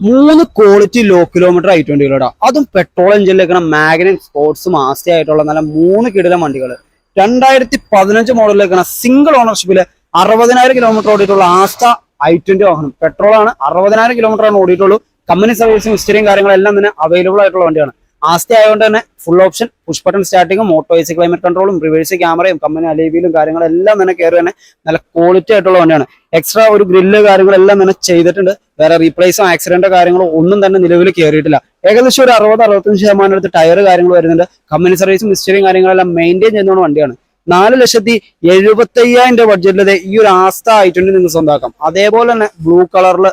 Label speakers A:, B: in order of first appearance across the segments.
A: മൂന്ന് quality low kilometre I കേട്ടോ. അതും പെട്രോൾ എഞ്ചിനിലേക്കാണ് മാഗ്നൻ സ്പോർട്സ് മാസ്റ്റി ആയിട്ടുള്ള നല്ല മൂന്ന് കിടില വണ്ടികൾ രണ്ടായിരത്തി പതിനഞ്ച് മോഡലിലേക്കാണ് സിംഗിൾ ഓണർഷിപ്പിൽ അറുപതിനായിരം കിലോമീറ്റർ ഓടിയിട്ടുള്ള ആസ്റ്റ ഐ ട്വന്റി വാഹനം. പെട്രോൾ ആണ് അറുപതിനായിരം കിലോമീറ്റർ ആണ് ഓടിയിട്ടുള്ളൂ. കമ്പനി സർവീസും ഹിസ്റ്ററിയും കാര്യങ്ങളെല്ലാം തന്നെ അവൈലബിൾ ആയിട്ടുള്ള വണ്ടിയാണ്. ആസ്ത ആയതുകൊണ്ട് തന്നെ ഫുൾ ഓപ്ഷൻ പുഷ് ബട്ടൺ സ്റ്റാർട്ടിങ്ങും മോട്ടോ എസി ക്ലൈമറ്റ് കൺട്രോളും റിവേഴ്സ് ക്യാമറയും കമ്പനി അലേബിയിലും കാര്യങ്ങളെല്ലാം തന്നെ കയറി തന്നെ നല്ല ക്വാളിറ്റി ആയിട്ടുള്ള വണ്ടിയാണ്. എക്സ്ട്രാ ഒരു ഗ്രില്ല് കാര്യങ്ങളെല്ലാം തന്നെ ചെയ്തിട്ടുണ്ട്. വേറെ റീപ്ലേസോ ആക്സിഡന്റോ കാര്യങ്ങളോ ഒന്നും തന്നെ നിലവിൽ കയറിയിട്ടില്ല ഏകദേശം ഒരു അറുപത് അറുപത്തഞ്ച് ശതമാനം അടുത്ത് ടയർ കാര്യങ്ങൾ വരുന്നുണ്ട്. കമ്പനി സർവീസും മിസ്റ്ററിയും കാര്യങ്ങളെല്ലാം മെയിന്റെയിൻ ചെയ്യുന്ന വണ്ടിയാണ്. നാല് ലക്ഷത്തി എഴുപത്തി അയ്യായിരം രൂപ ബഡ്ജറ്റിലത് ഈ ഒരു ആസ്ഥ ആയിട്ടുണ്ട് നിങ്ങൾക്ക് സ്വന്തമാക്കാം അതേപോലെ തന്നെ ബ്ലൂ കളറിൽ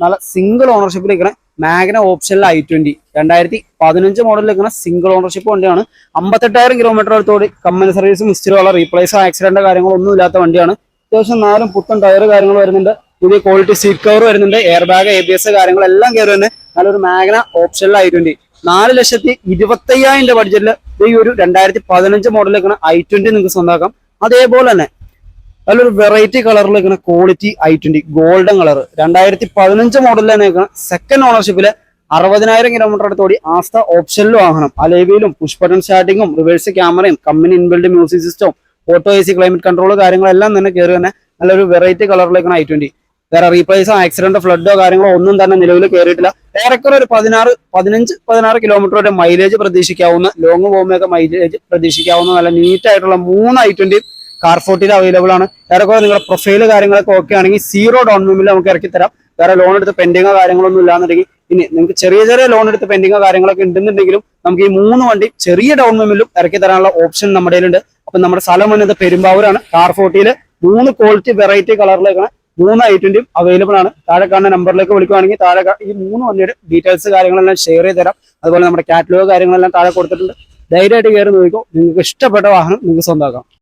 A: നല്ല സിംഗിൾ ഓണർഷിപ്പിൽ മാഗ്ന ഓപ്ഷനിൽ ഐ ട്വന്റി രണ്ടായിരത്തി പതിനഞ്ച് മോഡലിൽ നിൽക്കുന്ന സിംഗിൾ ഓണർഷിപ്പ് വണ്ടിയാണ്. അമ്പത്തെട്ടായിരം കിലോമീറ്റർ അടുത്തോടി കമ്പനി സർവീസും മിസ്റ്റിലുള്ള റീപ്ലേസ് ആക്സിഡന്റ് കാര്യങ്ങളൊന്നും ഇല്ലാത്ത വണ്ടിയാണ്. അത്യാവശ്യം നാലും പുത്തൻ ടയർ കാര്യങ്ങൾ വരുന്നുണ്ട്. പുതിയ ക്വാളിറ്റി സീറ്റ് കവർ വരുന്നുണ്ട്. Air bag A B S കാര്യങ്ങളെല്ലാം കയറി തന്നെ നല്ലൊരു മാഗ്ന ഓപ്ഷനിൽ ഐ ട്വന്റി നാല് ലക്ഷത്തി ഇരുപത്തയ്യായിരം രൂപ ബഡ്ജറ്റിൽ ഈ ഒരു രണ്ടായിരത്തി പതിനഞ്ച് മോഡലിൽ നിൽക്കുന്ന ഐ ട്വന്റി നിങ്ങൾക്ക് സ്വന്തമാക്കാം. അതേപോലെ തന്നെ നല്ലൊരു വെറൈറ്റി കളറിൽ നിൽക്കുന്ന quality i twenty golden colour രണ്ടായിരത്തി പതിനഞ്ച് മോഡലിൽ നിൽക്കുന്ന സെക്കൻഡ് ഓണർഷിപ്പിൽ അറുപതിനായിരം കിലോമീറ്റർ അടുത്തോടി ആസ്ത ഓപ്ഷനിൽ വാഹനം അലേവിയിലും പുഷ് സ്റ്റാർട്ടിങ്ങും റിവേഴ്സ് ക്യാമറയും കമ്പനി ഇൻബിൽഡ് മ്യൂസിക് സിസ്റ്റവും auto A C climate control കാര്യങ്ങളെല്ലാം തന്നെ കയറി തന്നെ നല്ലൊരു വെറൈറ്റി കളറിലേക്കാണ് ഐ ട്വന്റി വേറെ റീപ്ലേസോ ആക്സിഡന്റ് ഫ്ലഡോ കാര്യങ്ങളോ ഒന്നും തന്നെ നിലവിൽ കയറിയിട്ടില്ല ഏറെക്കുറെ ഒരു പതിനാറ് പതിനഞ്ച് പതിനാറ് കിലോമീറ്റർ വരെ മൈലേജ് പ്രതീക്ഷിക്കാവുന്ന ലോങ് പോകുമ്പോഴൊക്കെ മൈലേജ് പ്രതീക്ഷിക്കാവുന്ന നല്ല നീറ്റ് ആയിട്ടുള്ള മൂന്ന് ഐ ട്വന്റി കാർ ഫോർട്ടിയിൽ അവൈലബിൾ ആണ്. ഏറെക്കുറെ നിങ്ങളുടെ പ്രൊഫൈൽ കാര്യങ്ങളൊക്കെ ഓക്കെ ആണെങ്കിൽ സീറോ ഡൗൺ പേയ്മെന്റ് നമുക്ക് ഇറക്കി തരാം. വേറെ ലോൺ എടുത്ത് പെൻഡിങ്ങോ കാര്യങ്ങളൊന്നും ഇല്ലാന്നുണ്ടെങ്കിൽ ഇനി നിങ്ങൾക്ക് ചെറിയ ചെറിയ ലോൺ എടുത്ത് പെൻഡിങ്ങോ കാര്യങ്ങളൊക്കെ ഉണ്ടെന്നുണ്ടെങ്കിലും നമുക്ക് ഈ മൂന്ന് വണ്ടി ചെറിയ ഡൗൺ പേയ്മെന്റിലും ഇറക്കി തരാനുള്ള ഓപ്ഷൻ നമ്മുടെ കയ്യിലുണ്ട്. അപ്പൊ നമ്മുടെ സ്ഥലം വന്നത് പെരുമ്പാവൂരാണ്. കാർ ഫോർട്ടിയിൽ മൂന്ന് ക്വാളിറ്റി വെറൈറ്റി കളറിലേക്കാണ് മൂന്ന് ഐ ട്വന്റിയും അവൈലബിൾ ആണ്. താഴെ കാണുന്ന നമ്പറിലേക്ക് വിളിക്കുവാണെങ്കിൽ താഴെ ഈ മൂന്ന് വണ്ടിയുടെ ഡീറ്റെയിൽസ് കാര്യങ്ങളെല്ലാം ഷെയർ ചെയ്ത് തരാം. അതുപോലെ നമ്മുടെ കാറ്റലോഗ് കാര്യങ്ങളെല്ലാം താഴെ കൊടുത്തിട്ടുണ്ട്. ധൈര്യമായിട്ട് കയറി നോക്കിക്കോ. നിങ്ങൾക്ക് ഇഷ്ടപ്പെട്ട വാഹനം നിങ്ങൾക്ക് സ്വന്തമാക്കാം.